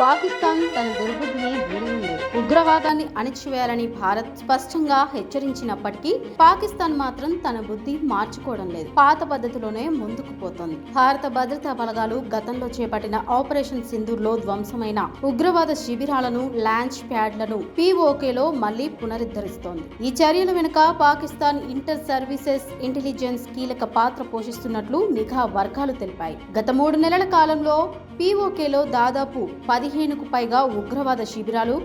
పాకిస్తాన్ తన దుర్బుద్ధిని వీడి ఉంది ఉగ్రవాదాన్ని అణిచివేయాలని భారత్ స్పష్టంగా హెచ్చరించినప్పటికీ పాకిస్తాన్ మాత్రం తన బుద్ధి మార్చుకోవడం లేదు. పాత పద్ధతిలోనే ముందుకు పోతోంది. భారత భద్రతా బలగాలు గతంలో చేపట్టిన ఆపరేషన్ సింధూర్లో ధ్వంసమైన ఉగ్రవాద శిబిరాలను లాంచ్ ప్యాడ్లను పీఓకేలో మళ్ళీ పునరుద్ధరిస్తోంది. ఈ చర్యల వెనుక పాకిస్తాన్ ఇంటర్ సర్వీసెస్ ఇంటెలిజెన్స్ కీలక పాత్ర పోషిస్తున్నట్లు నిఘా వర్గాలు తెలిపాయి. గత మూడు నెలల కాలంలో పీఓకేలో దాదాపు పదిహేనుకు పైగా ఉగ్రవాద శిబిరాలు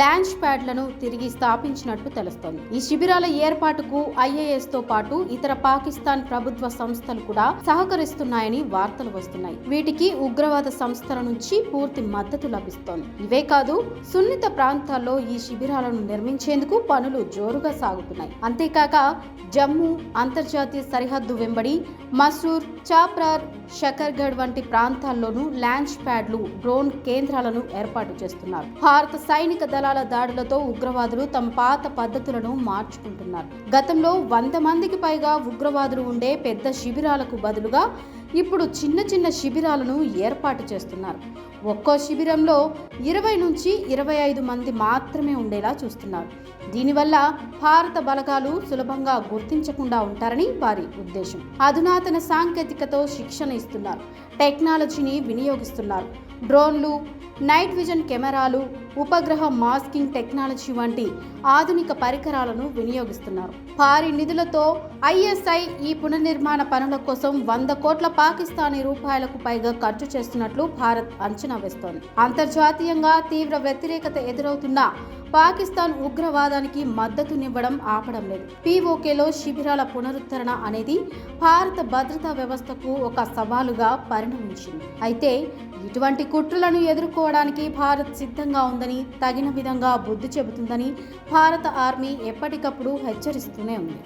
లాంచ్ ప్యాడ్లను తిరిగి స్థాపించినట్టు తెలుస్తోంది. ఈ శిబిరాల ఏర్పాటుకు ఐఏఎస్తో పాటు ఇతర పాకిస్తాన్ ప్రభుత్వ సంస్థలు కూడా సహకరిస్తున్నాయని వార్తలు వస్తున్నాయి. వీటికి ఉగ్రవాద సంస్థల నుంచి పూర్తి మద్దతు లభిస్తోంది. ఇవే కాదు సున్నిత ప్రాంతాల్లో ఈ శిబిరాలను నిర్మించేందుకు పనులు జోరుగా సాగుతున్నాయి. అంతేకాక జమ్మూ అంతర్జాతీయ సరిహద్దు వెంబడి మసూర్ చాప్రార్ షకర్గఢ్ వంటి ప్రాంతాల్లోనూ లాంచ్ ప్యాడ్లు డ్రోన్ కేంద్రాలను ఏర్పాటు చేస్తున్నారు. భారత సైనిక దళాలు దాడులతో ఉగ్రవాదులు తమ పాత పద్ధతులను మార్చుకుంటున్నారు. గతంలో వంద మందికి పైగా ఉగ్రవాదులు ఉండే పెద్ద శిబిరాలకు బదులుగా ఇప్పుడు చిన్న చిన్న శిబిరాలను ఏర్పాటు చేస్తున్నారు. ఒక్కో శిబిరంలో ఇరవై నుంచి ఇరవై ఐదు మంది మాత్రమే ఉండేలా చూస్తున్నారు. దీనివల్ల భారత బలగాలు సులభంగా గుర్తించకుండా ఉంటారని వారి ఉద్దేశం. అధునాతన సాంకేతికతో శిక్షణ ఇస్తున్నారు. టెక్నాలజీని వినియోగిస్తున్నారు. డ్రోన్లు నైట్ విజన్ కెమెరాలు ఉపగ్రహ మాస్కింగ్ టెక్నాలజీ వంటి ఆధునిక పరికరాలను వినియోగిస్తున్నారు. భారీ నిధులతో ఐఎస్ఐ ఈ పునర్నిర్మాణ పనుల కోసం వంద కోట్ల పాకిస్తానీ రూపాయలకు పైగా ఖర్చు చేస్తున్నట్లు భారత్ అంచనా వేస్తోంది. అంతర్జాతీయంగా తీవ్ర వ్యతిరేకత ఎదురవుతున్న పాకిస్తాన్ ఉగ్రవాదానికి మద్దతునివ్వడం ఆపడం లేదు. పీఓకేలో శిబిరాల పునరుద్ధరణ అనేది భారత భద్రతా వ్యవస్థకు ఒక సవాలుగా పరిణమించింది. అయితే ఇటువంటి కుట్రలను ఎదుర్కోవడానికి భారత్ సిద్ధంగా ఉందని తగిన విధంగా బుద్ధి చెబుతుందని భారత ఆర్మీ ఎప్పటికప్పుడు హెచ్చరిస్తూనే ఉంది.